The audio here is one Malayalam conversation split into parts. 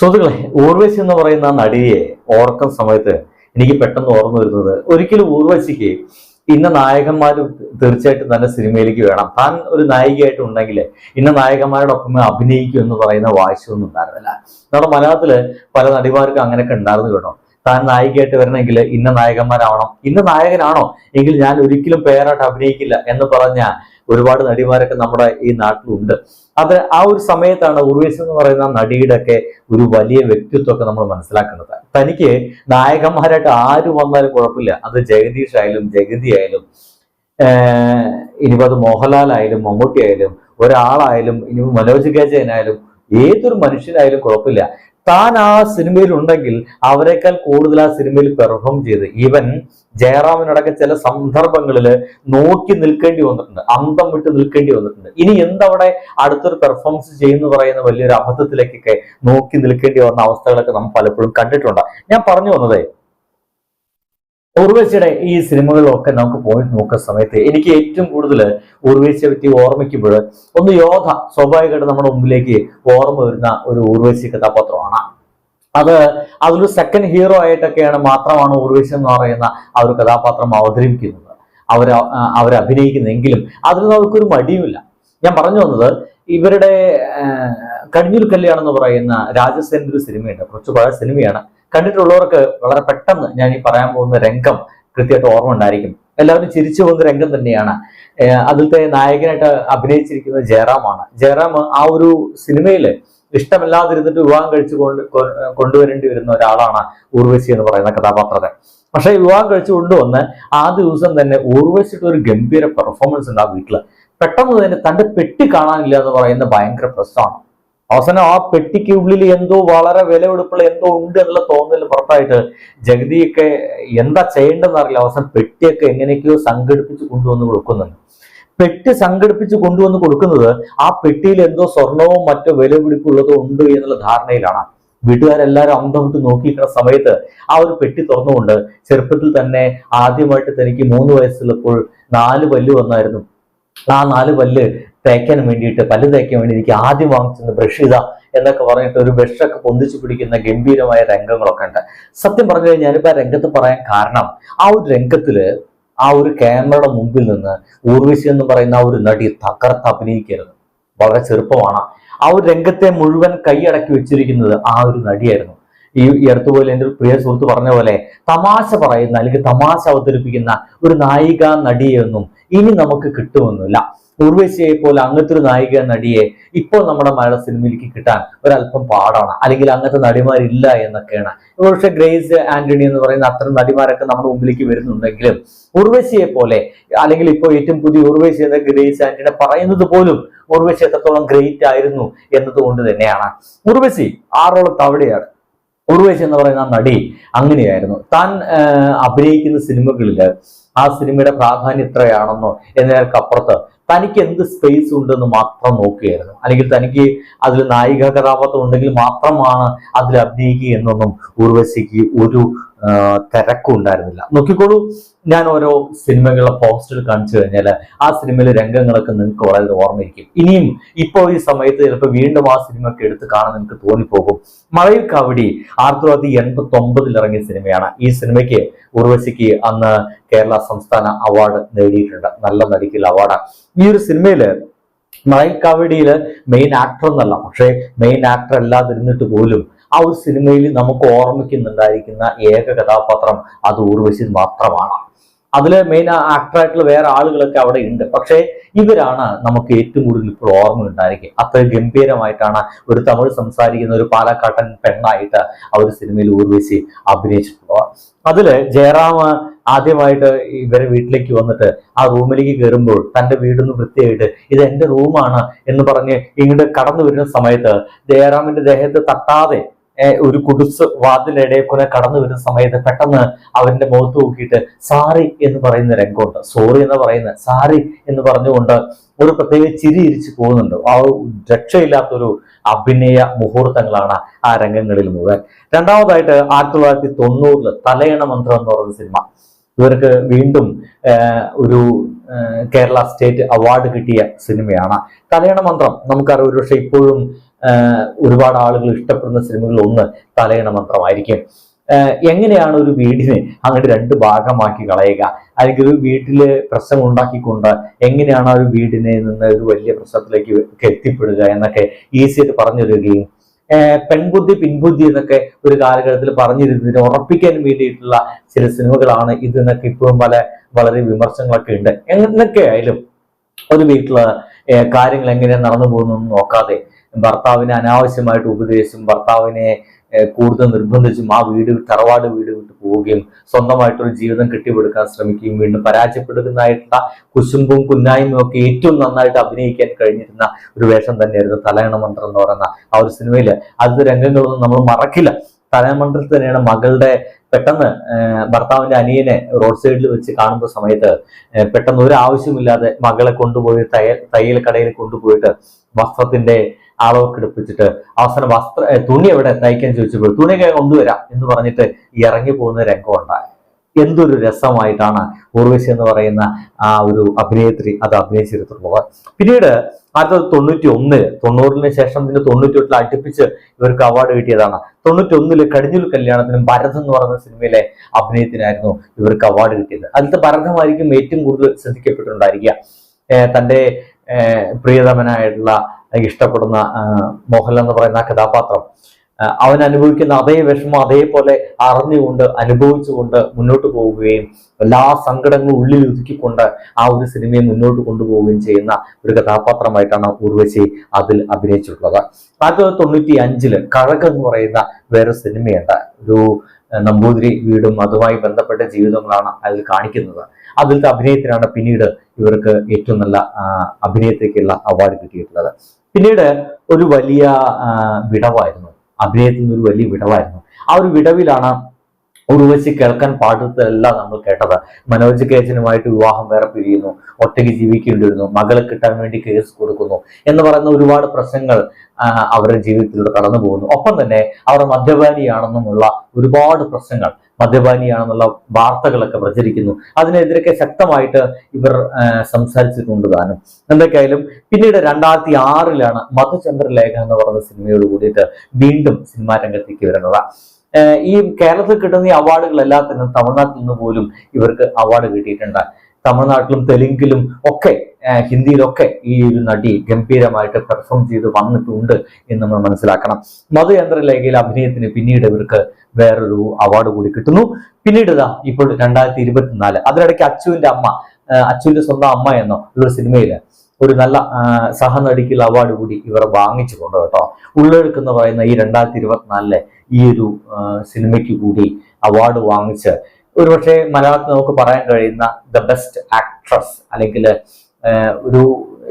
സുഹൃത്തുക്കളെ ഊർവശി എന്ന് പറയുന്ന നടിയെ ഓർക്കുന്ന സമയത്ത് എനിക്ക് പെട്ടെന്ന് ഓർമ്മ വരുന്നത് ഒരിക്കലും ഊർവശിക്ക് ഇന്ന നായകന്മാർ തീർച്ചയായിട്ടും തന്നെ സിനിമയിലേക്ക് വേണം. താൻ ഒരു നായികയായിട്ട് ഉണ്ടെങ്കിൽ ഇന്ന നായകന്മാരോടൊപ്പം അഭിനയിക്കും എന്ന് പറയുന്ന വാശിയൊന്നും ഉണ്ടായിരുന്നില്ല. നമ്മുടെ മലയാളത്തിൽ പല നടിമാർക്കും അങ്ങനെയൊക്കെ ഉണ്ടായിരുന്നു കേട്ടോ. താൻ നായികയായിട്ട് വരണമെങ്കിൽ ഇന്ന നായകന്മാരാവണം ഇന്ന നായകനാണോ എങ്കിൽ ഞാൻ ഒരിക്കലും പേരായിട്ട് അഭിനയിക്കില്ല എന്ന് പറഞ്ഞ ഒരുപാട് നടിമാരൊക്കെ നമ്മുടെ ഈ നാട്ടിലുണ്ട്. അത് ആ ഒരു സമയത്താണ് ഉർവേസ് എന്ന് പറയുന്ന നടിയുടെ ഒക്കെ ഒരു വലിയ വ്യക്തിത്വമൊക്കെ നമ്മൾ മനസ്സിലാക്കുന്നത്. തനിക്ക് നായകന്മാരായിട്ട് ആര് വന്നാലും കുഴപ്പമില്ല. അത് ജഗദീഷ് ആയാലും ജഗതി ആയാലും ഇനിയിപ്പോ അത് മോഹൻലാൽ ആയാലും മമ്മൂട്ടി ആയാലും ഒരാളായാലും ഇനി മനോജ് ഗജയനായാലും ഏതൊരു മനുഷ്യനായാലും കുഴപ്പമില്ല. താൻ ആ സിനിമയിൽ ഉണ്ടെങ്കിൽ അവരെക്കാൾ കൂടുതൽ ആ സിനിമയിൽ പെർഫോം ചെയ്ത്. ഈവൻ ജയറാമിനടക്കം ചില സന്ദർഭങ്ങളിൽ നോക്കി നിൽക്കേണ്ടി വന്നിട്ടുണ്ട്. അന്തം വിട്ട് നിൽക്കേണ്ടി വന്നിട്ടുണ്ട്. ഇനി എന്തവിടെ അടുത്തൊരു പെർഫോമൻസ് ചെയ്യുന്നു പറയുന്ന വലിയൊരു അബദ്ധത്തിലേക്കൊക്കെ നോക്കി നിൽക്കേണ്ടി വന്ന അവസ്ഥകളൊക്കെ നമ്മൾ പലപ്പോഴും കണ്ടിട്ടുണ്ട്. ഞാൻ പറഞ്ഞു വന്നതേ ഉർവശിയുടെ ഈ സിനിമകളിലൊക്കെ നമുക്ക് പോയി നോക്കുന്ന സമയത്ത് എനിക്ക് ഏറ്റവും കൂടുതൽ ഉർവശിയെ പറ്റി ഓർമ്മിക്കുമ്പോൾ ഒന്ന് യോധ സ്വാഭാവികമായിട്ട് നമ്മുടെ മുമ്പിലേക്ക് ഓർമ്മ വരുന്ന ഒരു ഉർവശി കഥാപാത്രമാണ്. അത് അതൊരു സെക്കൻഡ് ഹീറോ ആയിട്ടൊക്കെയാണ് മാത്രമാണ് ഉർവശി എന്ന് പറയുന്ന ആ ഒരു കഥാപാത്രം അവതരിപ്പിക്കുന്നത്. അവർ അവരഭിനയിക്കുന്നെങ്കിലും അതിൽ നമുക്കൊരു മടിയുമില്ല. ഞാൻ പറഞ്ഞു വന്നത് ഇവരുടെ കടിഞ്ഞൂൽ കല്യാണം എന്ന് പറയുന്ന രാജസേനൊരു സിനിമയുണ്ട്. കുറച്ച് പഴയ സിനിമയാണ്. കണ്ടിട്ടുള്ളവർക്ക് വളരെ പെട്ടെന്ന് ഞാൻ ഈ പറയാൻ പോകുന്ന രംഗം കൃത്യമായിട്ട് ഓർമ്മ ഉണ്ടായിരിക്കും. എല്ലാവരും ചിരിച്ചു പോകുന്ന രംഗം തന്നെയാണ്. അതിലത്തെ നായകനായിട്ട് അഭിനയിച്ചിരിക്കുന്നത് ജയറാമാണ്. ജയറാം ആ ഒരു സിനിമയിൽ ഇഷ്ടമില്ലാതിരുന്നിട്ട് വിവാഹം കഴിച്ചു കൊണ്ട് കൊണ്ടുവരേണ്ടി വരുന്ന ഒരാളാണ് ഊർവശി എന്ന് പറയുന്ന കഥാപാത്രത്തെ. പക്ഷേ വിവാഹം കഴിച്ചു കൊണ്ടുവന്ന് ആ ദിവസം തന്നെ ഊർവശിയുടെ ഒരു ഗംഭീര പെർഫോമൻസ് ഉണ്ട് ആ വീട്ടിൽ. പെട്ടെന്ന് തന്നെ തന്റെ പെട്ടി കാണാനില്ല എന്ന് പറയുന്ന ഭയങ്കര പ്രശ്നമാണ്. അവസാനം ആ പെട്ടിക്ക് ഉള്ളിൽ എന്തോ വളരെ വിലപിടിപ്പുള്ള എന്തോ ഉണ്ട് എന്നുള്ള തോന്നൽ പുറത്തായിട്ട് ജഗതിയൊക്കെ എന്താ ചെയ്യേണ്ടതെന്ന് അറിയില്ല. അവസാനം പെട്ടിയൊക്കെ എങ്ങനെയൊക്കെയോ സംഘടിപ്പിച്ച് കൊണ്ടുവന്ന് കൊടുക്കുന്നുണ്ട്. പെട്ടി സംഘടിപ്പിച്ച് കൊണ്ടുവന്ന് കൊടുക്കുന്നത് ആ പെട്ടിയിൽ എന്തോ സ്വർണവും മറ്റോ വിലപിടിപ്പുള്ളതോ ഉണ്ട് എന്നുള്ള ധാരണയിലാണ്. വീട്ടുകാരെല്ലാവരും അന്തം വിട്ട് നോക്കിയിരിക്കുന്ന സമയത്ത് ആ ഒരു പെട്ടി തുറന്നുകൊണ്ട് ചെറുപ്പത്തിൽ തന്നെ ആദ്യമായിട്ട് തനിക്ക് മൂന്ന് വയസ്സുള്ളപ്പോൾ നാല് പല്ല് വന്നായിരുന്നു. ആ നാല് പല്ല് തേക്കാൻ വേണ്ടിയിട്ട് പല്ല് തേക്കാൻ വേണ്ടി എനിക്ക് ആദ്യം വാങ്ങിച്ചത് ബ്രഷ് ഇതാ എന്നൊക്കെ പറഞ്ഞിട്ട് ഒരു ബ്രഷൊക്കെ പൊന്തിച്ചു പിടിക്കുന്ന ഗംഭീരമായ രംഗങ്ങളൊക്കെ ഉണ്ട്. സത്യം പറഞ്ഞു കഴിഞ്ഞാൽ ഇപ്പൊ രംഗത്ത് പറയാൻ കാരണം ആ ഒരു രംഗത്തിൽ ആ ഒരു ക്യാമറയുടെ മുമ്പിൽ നിന്ന് ഊർവിശി എന്ന് പറയുന്ന ആ ഒരു നടി തകർത്ത് അഭിനയിക്കരുത്. വളരെ ചെറുപ്പമാണ്. ആ ഒരു രംഗത്തെ മുഴുവൻ കൈയടക്കി വെച്ചിരിക്കുന്നത് ആ ഒരു നടിയായിരുന്നു. ഈ അടുത്തുപോലെ എന്റെ ഒരു പ്രിയ സുഹൃത്ത് പറഞ്ഞ പോലെ തമാശ പറയുന്ന അല്ലെങ്കിൽ തമാശ അവതരിപ്പിക്കുന്ന ഒരു നായിക നടിയെന്നും ഇനി നമുക്ക് കിട്ടുമൊന്നുമില്ല ഉർവശിയെ പോലെ അങ്ങനത്തെ ഒരു നായിക നടിയെ ഇപ്പോൾ നമ്മുടെ മലയാള സിനിമയിലേക്ക് കിട്ടാൻ ഒരല്പം പാടാണ്. അല്ലെങ്കിൽ അങ്ങനത്തെ നടിമാരില്ല എന്നൊക്കെയാണ്. പക്ഷെ ഗ്രേസ് ആന്റണി എന്ന് പറയുന്ന അത്തരം നടിമാരൊക്കെ നമ്മുടെ മുമ്പിലേക്ക് വരുന്നുണ്ടെങ്കിലും ഉർവശിയെ പോലെ അല്ലെങ്കിൽ ഇപ്പോൾ ഏറ്റവും പുതിയ ഉർവശി എന്ന ഗ്രേസ് ആന്റണി പറയുന്നത് പോലും ഉർവശി എത്രത്തോളം ഗ്രേറ്റ് ആയിരുന്നു എന്നതുകൊണ്ട് തന്നെയാണ്. ഉർവശി ആറോളം തവിടെയാണ് ഉർവശി എന്ന് പറയുന്ന നടി അങ്ങനെയായിരുന്നു. താൻ അഭിനയിക്കുന്ന സിനിമകളിൽ ആ സിനിമയുടെ പ്രാധാന്യം എത്രയാണെന്നോ എന്നതിനപ്പുറത്ത് തനിക്ക് എന്ത് സ്പേസ് ഉണ്ടെന്ന് മാത്രം നോക്കുകയായിരുന്നു. അല്ലെങ്കിൽ തനിക്ക് അതിൽ നായിക കഥാപാത്രം ഉണ്ടെങ്കിൽ മാത്രമാണ് അതിൽ അഭിനയിക്കുക എന്നൊന്നും ഉർവശിക്ക് ഒരു തിരക്കും ഉണ്ടായിരുന്നില്ല. നോക്കിക്കോളൂ ഞാൻ ഓരോ സിനിമകളുടെ പോസ്റ്റർ കാണിച്ചു കഴിഞ്ഞാൽ ആ സിനിമയിലെ രംഗങ്ങളൊക്കെ നിങ്ങൾക്ക് വളരെ ഓർമ്മയിരിക്കും. ഇനിയും ഇപ്പോൾ ഈ സമയത്ത് ചിലപ്പോൾ വീണ്ടും ആ സിനിമ ഒക്കെ എടുത്ത് കാണാൻ നിങ്ങൾക്ക് തോന്നിപ്പോകും. മഴയിൽ കാവടി ആയിരത്തി തൊള്ളായിരത്തി എൺപത്തി ഒമ്പതിൽ ഇറങ്ങിയ സിനിമയാണ്. ഈ സിനിമയ്ക്ക് ഉർവശിക്ക് അന്ന് കേരള സംസ്ഥാന അവാർഡ് നേടിയിട്ടുണ്ട്. നല്ല നടിക്കുള്ള അവാർഡാണ്. ഈ ഒരു സിനിമയിൽ മഴയിൽ കാവടിയിൽ മെയിൻ ആക്ടർ എന്നല്ല പക്ഷേ മെയിൻ ആക്ടർ അല്ലാതിരുന്നിട്ട് പോലും ആ ഒരു സിനിമയിൽ നമുക്ക് ഓർമ്മിക്കുന്നുണ്ടായിരിക്കുന്ന ഏക കഥാപാത്രം അത് ഊർവശി മാത്രമാണ്. അതിൽ മെയിൻ ആക്ടറായിട്ടുള്ള വേറെ ആളുകളൊക്കെ അവിടെ ഉണ്ട്. പക്ഷേ ഇവരാണ് നമുക്ക് ഏറ്റവും കൂടുതൽ ഇപ്പോൾ ഓർമ്മ ഉണ്ടായിരിക്കുക. അത്ര ഗംഭീരമായിട്ടാണ് ഒരു തമിഴ് സംസാരിക്കുന്ന ഒരു പാലക്കാട്ടൻ പെണ്ണായിട്ട് ഒരു സിനിമയിൽ ഊർവശി അഭിനയിച്ചിട്ടുള്ളത്. അതിൽ ജയറാം ആദ്യമായിട്ട് ഇവരെ വീട്ടിലേക്ക് വന്നിട്ട് ആ റൂമിലേക്ക് കയറുമ്പോൾ തന്റെ വീടൊന്ന് വൃത്തിയായിട്ട് ഇത് എന്റെ റൂമാണ് എന്ന് പറഞ്ഞ് ഇങ്ങോട്ട് കടന്നു വരുന്ന സമയത്ത് ജയറാമിന്റെ ദേഹത്ത് തട്ടാതെ ഒരു കുടുസ് വാതിലിടയിൽ കൂടെ കടന്നു വരുന്ന സമയത്ത് പെട്ടെന്ന് അവന്റെ മുഖത്ത് നോക്കിയിട്ട് സാറി എന്ന് പറയുന്ന രംഗമുണ്ട്. സോറി എന്ന് പറയുന്ന സാറി എന്ന് പറഞ്ഞുകൊണ്ട് ഒരു പ്രത്യേക ചിരി ഇരിച്ചു പോകുന്നുണ്ട്. ആ രക്ഷയില്ലാത്തൊരു അഭിനയ മുഹൂർത്തങ്ങളാണ് ആ രംഗങ്ങളിൽ മുഴുവൻ. രണ്ടാമതായിട്ട് ആയിരത്തി തൊള്ളായിരത്തി തൊണ്ണൂറിൽ തലയണ മന്ത്രം എന്ന് പറയുന്ന സിനിമ. ഇവർക്ക് വീണ്ടും ഒരു കേരള സ്റ്റേറ്റ് അവാർഡ് കിട്ടിയ സിനിമയാണ്. തലയണ മന്ത്രം. നമുക്കറിയാം ഒരുപക്ഷെ ഇപ്പോഴും ഒരുപാട് ആളുകൾ ഇഷ്ടപ്പെടുന്ന സിനിമകളിൽ ഒന്ന് തലയണ മന്ത്രമായിരിക്കും. എങ്ങനെയാണ് ഒരു വീടിനെ അങ്ങോട്ട് രണ്ട് ഭാഗമാക്കി കളയുക? അല്ലെങ്കിൽ ഒരു വീട്ടിൽ പ്രശ്നം ഉണ്ടാക്കിക്കൊണ്ട് എങ്ങനെയാണ് ആ ഒരു വീടിനെ നിന്ന് ഒരു വലിയ പ്രശ്നത്തിലേക്ക് എത്തിപ്പെടുക എന്നൊക്കെ ഈസി ആയിട്ട് പറഞ്ഞു തരികയും പെൺബുദ്ധി പിൻബുദ്ധി എന്നൊക്കെ ഒരു കാലഘട്ടത്തിൽ പറഞ്ഞിരുന്നതിന് ഉറപ്പിക്കാൻ വേണ്ടിയിട്ടുള്ള ചില സിനിമകളാണ് ഇത് എന്നൊക്കെ ഇപ്പോഴും പല വളരെ വിമർശനങ്ങളൊക്കെ ഉണ്ട്. എന്നൊക്കെ ആയാലും ഒരു വീട്ടിൽ കാര്യങ്ങൾ എങ്ങനെ നടന്നു പോകുന്നു നോക്കാതെ ഭർത്താവിനെ അനാവശ്യമായിട്ട് ഉപദേശിച്ചും ഭർത്താവിനെ കൂടുതൽ നിർബന്ധിച്ചും ആ വീട് തറവാട് വീട് പോവുകയും സ്വന്തമായിട്ടൊരു ജീവിതം കെട്ടിപ്പടുക്കാൻ ശ്രമിക്കുകയും വീണ്ടും പരാജയപ്പെടുന്നതായിട്ടുള്ള കുശുമ്പും കുന്നായ്മയും ഒക്കെ ഏറ്റവും നന്നായിട്ട് അഭിനയിക്കാൻ കഴിഞ്ഞിരുന്ന ഒരു വേഷം തന്നെയായിരുന്നു തലയണ മന്ത്രം എന്ന് പറയുന്ന ആ ഒരു സിനിമയിൽ. അത് രംഗങ്ങളൊന്നും നമ്മൾ മറക്കില്ല. തലയണ മന്ത്രത്തിൽ തന്നെയാണ് മകളുടെ പെട്ടെന്ന് ഭർത്താവിന്റെ അനിയനെ റോഡ് സൈഡിൽ വെച്ച് കാണുന്ന സമയത്ത് പെട്ടെന്ന് ഒരു ആവശ്യമില്ലാതെ മകളെ കൊണ്ടുപോയി തയ്യൽ തയ്യൽ കടയിൽ കൊണ്ടുപോയിട്ട് വസ്ത്രത്തിന്റെ അളവൊക്കെ എടുപ്പിച്ചിട്ട് അവസാനം വസ്ത്ര തുണി എവിടെ? തയ്ക്കാൻ ചോദിച്ചപ്പോൾ തുണി കൊണ്ടുവരാം എന്ന് പറഞ്ഞിട്ട് ഇറങ്ങി പോകുന്ന രംഗം ഉണ്ടായി. എന്തൊരു രസമായിട്ടാണ് ഊർവശി എന്ന് പറയുന്ന ആ ഒരു അഭിനേത്രി അത് അഭിനയിച്ചിരുത്തുള്ളത് പിന്നീട് ആയിരത്തി തൊണ്ണൂറ്റി ഒന്നിൽ തൊണ്ണൂറിന് ശേഷം പിന്നെ തൊണ്ണൂറ്റി എട്ടിൽ അടുപ്പിച്ച് ഇവർക്ക് അവാർഡ് കിട്ടിയതാണ്. തൊണ്ണൂറ്റി ഒന്നിൽ കടിഞ്ഞൂൽ കല്യാണത്തിനും ഭരത് എന്ന് പറയുന്ന സിനിമയിലെ അഭിനയത്തിനായിരുന്നു ഇവർക്ക് അവാർഡ് കിട്ടിയത്. അതിലത്തെ ഭരതമായിരിക്കും ഏറ്റവും കൂടുതൽ ശ്രദ്ധിക്കപ്പെട്ടിട്ടുണ്ടായിരിക്കുക. തന്റെ തന്റെ പ്രിയതമനായിട്ടുള്ള ഇഷ്ടപ്പെടുന്ന മോഹൻലാൽ എന്ന് പറയുന്ന കഥാപാത്രം. അവൻ അനുഭവിക്കുന്ന അതേ വിഷമം അതേപോലെ അറിഞ്ഞുകൊണ്ട് അനുഭവിച്ചുകൊണ്ട് മുന്നോട്ട് പോവുകയും എല്ലാ സങ്കടങ്ങളും ഉള്ളിൽ ഒതുക്കിക്കൊണ്ട് ആ ഒരു സിനിമയെ മുന്നോട്ട് കൊണ്ടുപോവുകയും ചെയ്യുന്ന ഒരു കഥാപാത്രമായിട്ടാണ് ഉർവശി അതിൽ അഭിനയിച്ചിട്ടുള്ളത്. ആയിരത്തി തൊള്ളായിരത്തി തൊണ്ണൂറ്റി അഞ്ചിൽ എന്ന് പറയുന്ന വേറെ സിനിമയുണ്ട്. ഒരു നമ്പൂതിരി വീടും അതുമായി ബന്ധപ്പെട്ട ജീവിതങ്ങളാണ് അതിൽ കാണിക്കുന്നത്. അതിലത്തെ അഭിനയത്തിനാണ് പിന്നീട് ഇവർക്ക് ഏറ്റവും നല്ല അഭിനയത്തേക്കുള്ള അവാർഡ് കിട്ടിയിട്ടുള്ളത്. പിന്നീട് ഒരു വലിയ വിടവായിരുന്നു. അഭിനയത്തിൽ നിന്ന് ഒരു വലിയ വിടവായിരുന്നു. ആ ഒരു വിടവിലാണ് ഉർവശി കേൾക്കാൻ പാടത്തല്ല നമ്മൾ കേട്ടത്. മനോജ് കേജനുമായിട്ട് വിവാഹം വേറെ പിരിയുന്നു. ഒറ്റയ്ക്ക് ജീവിക്കേണ്ടി വരുന്നു മകളെ കിട്ടാൻ വേണ്ടി കേസ് കൊടുക്കുന്നു എന്ന് പറയുന്ന ഒരുപാട് പ്രശ്നങ്ങൾ അവരുടെ ജീവിതത്തിലൂടെ കടന്നു പോകുന്നു. ഒപ്പം തന്നെ അവർ മദ്യപാനിയാണെന്നുമുള്ള ഒരുപാട് പ്രശ്നങ്ങൾ മദ്യപാനിയാണെന്നുള്ള വാർത്തകളൊക്കെ പ്രചരിക്കുന്നു. അതിനെതിരൊക്കെ ശക്തമായിട്ട് ഇവർ സംസാരിച്ചിട്ടുണ്ട് താനും. എന്തൊക്കെയായാലും പിന്നീട് രണ്ടായിരത്തി ആറിലാണ് മധുചന്ദ്രലേഖ എന്ന് പറയുന്ന സിനിമയോട് കൂടിയിട്ട് വീണ്ടും സിനിമാ രംഗത്തേക്ക് വരുന്നത്. ഈ കേരളത്തിൽ കിട്ടുന്ന ഈ അവാർഡുകൾ എല്ലാത്തിനും തമിഴ്നാട്ടിൽ നിന്ന് പോലും ഇവർക്ക് അവാർഡ് കിട്ടിയിട്ടുണ്ട്. തമിഴ്നാട്ടിലും തെലുങ്കിലും ഒക്കെ ഹിന്ദിയിലൊക്കെ ഈ ഒരു നടി ഗംഭീരമായിട്ട് പെർഫോം ചെയ്ത് വന്നിട്ടുണ്ട് എന്ന് നമ്മൾ മനസ്സിലാക്കണം. മധുയന്ത്രലേഖയിൽ അഭിനയത്തിന് പിന്നീട് ഇവർക്ക് വേറൊരു അവാർഡ് കൂടി കിട്ടുന്നു. പിന്നീട് ഇതാ ഇപ്പോൾ രണ്ടായിരത്തി ഇരുപത്തിനാല്. അതിനിടയ്ക്ക് അച്ചുവിന്റെ അമ്മ അച്ചുവിന്റെ സ്വന്തം അമ്മ എന്നോ ഒരു സിനിമയിൽ ഒരു നല്ല സഹനടിക്കുള്ള അവാർഡ് കൂടി ഇവർ വാങ്ങിച്ചിട്ടുണ്ട് കേട്ടോ. ഉള്ളൊഴുക്ക് എന്ന് പറയുന്ന ഈ രണ്ടായിരത്തി ഇരുപത്തിനാലിലെ ഈ ഒരു സിനിമയ്ക്ക് കൂടി അവാർഡ് വാങ്ങിച്ച് ഒരുപക്ഷെ മലയാളത്തിൽ നമുക്ക് പറയാൻ കഴിയുന്ന ദ ബെസ്റ്റ് ആക്ട്രസ് അല്ലെങ്കിൽ ഒരു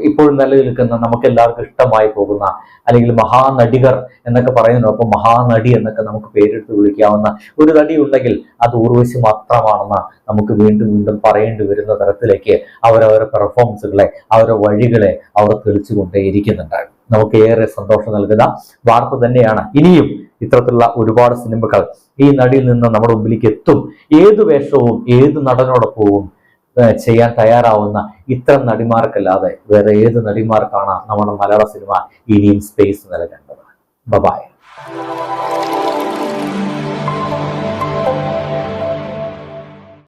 ഇപ്പോഴും നിലനിൽക്കുന്ന നമുക്ക് എല്ലാവർക്കും ഇഷ്ടമായി പോകുന്ന അല്ലെങ്കിൽ മഹാനടികർ എന്നൊക്കെ പറയുന്നതിനൊപ്പം മഹാനടി എന്നൊക്കെ നമുക്ക് പേരെടുത്ത് വിളിക്കാവുന്ന ഒരു നടി ഉണ്ടെങ്കിൽ അത് ഊർവശി മാത്രമാണെന്ന് നമുക്ക് വീണ്ടും വീണ്ടും പറയേണ്ടി വരുന്ന തരത്തിലേക്ക് അവരവരുടെ പെർഫോമൻസുകളെ അവരുടെ വഴികളെ അവർ തെളിച്ചുകൊണ്ടേയിരിക്കുന്നുണ്ട്. നമുക്ക് ഏറെ സന്തോഷം നൽകുന്ന വാർത്ത തന്നെയാണ്. ഇനിയും ഇത്തരത്തിലുള്ള ഒരുപാട് സിനിമകൾ ഈ നടിയിൽ നിന്ന് നമ്മുടെ മുമ്പിലേക്ക് എത്തും. ഏത് വേഷവും ഏത് നടനോടൊപ്പവും ചെയ്യാൻ തയ്യാറാവുന്ന ഇത്തരം നടിമാർക്കല്ലാതെ വേറെ ഏത് നടിമാർക്കാണ് നമ്മുടെ മലയാള സിനിമ ഇനിയും സ്പേസ് നൽകേണ്ടത് ബബായ്